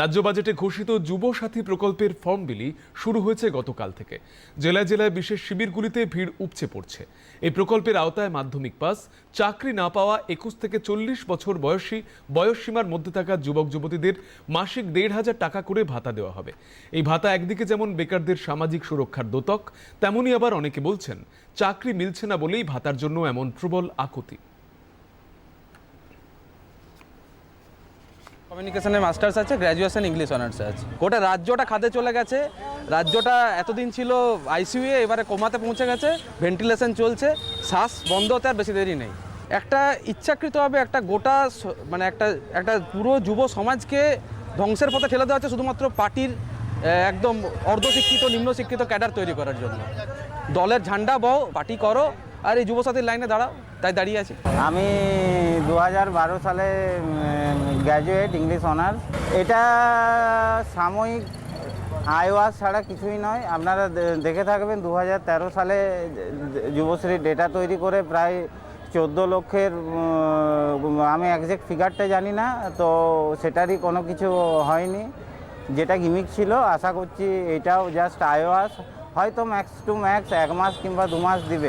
রাজ্য বাজেটে ঘোষিত যুব সাথী প্রকল্পের ফর্ম বিলি শুরু হয়েছে গতকাল থেকে। জেলায় জেলায় বিশেষ শিবিরগুলিতে ভিড় উপচে পড়ছে। এই প্রকল্পের আওতায় মাধ্যমিক পাস, চাকরি না পাওয়া একুশ থেকে চল্লিশ বছর বয়সী বয়সসীমার মধ্যে থাকা যুবক যুবতীদের মাসিক দেড় হাজার টাকা করে ভাতা দেওয়া হবে। এই ভাতা একদিকে যেমন বেকারদের সামাজিক সুরক্ষার দোতক, তেমনি আবার অনেকে বলছেন, চাকরি মিলছে না বলেই ভাতার জন্য এমন প্রবল আকুতি। কমিউনিকেশনের মাস্টার্স আছে গ্র্যাজুয়েশন ইংলিশ অনার্স আছে। গোটা রাজ্যটা খাতে চলে গেছে। রাজ্যটা এতদিন ছিল আইসিইউ এবারে কোমাতে পৌঁছে গেছে ভেন্টিলেশন চলছে, শ্বাস বন্ধ হতে আর বেশি দেরি নেই। একটা ইচ্ছাকৃতভাবে একটা গোটা মানে একটা একটা পুরো যুব সমাজকে ধ্বংসের পথে ঠেলে দেওয়া হচ্ছে শুধুমাত্র পার্টির একদম অর্ধশিক্ষিত নিম্ন শিক্ষিত ক্যাডার তৈরি করার জন্য। দলের ঝান্ডা বও, পার্টি করো। আর এই যুবসাথীর লাইনে দাঁড়াও, তাই দাঁড়িয়ে আছি। আমি দু সালে গ্র্যাজুয়েট ইংলিশ অনার্স এটা সাময়িক আইওয়াস ছাড়া কিছুই নয়। আপনারা দেখে থাকবেন দু সালে যুবশ্রী ডেটা তৈরি করে প্রায় চোদ্দ লক্ষের আমি একজ্যাক্ট ফিগারটা জানি না, তো সেটারই কোনো কিছু হয়নি। যেটা গিমিক ছিল, আশা করছি এটাও জাস্ট আইওয়াস হয়তো ম্যাক্স টু ম্যাক্স এক মাস কিংবা দু মাস দিবে।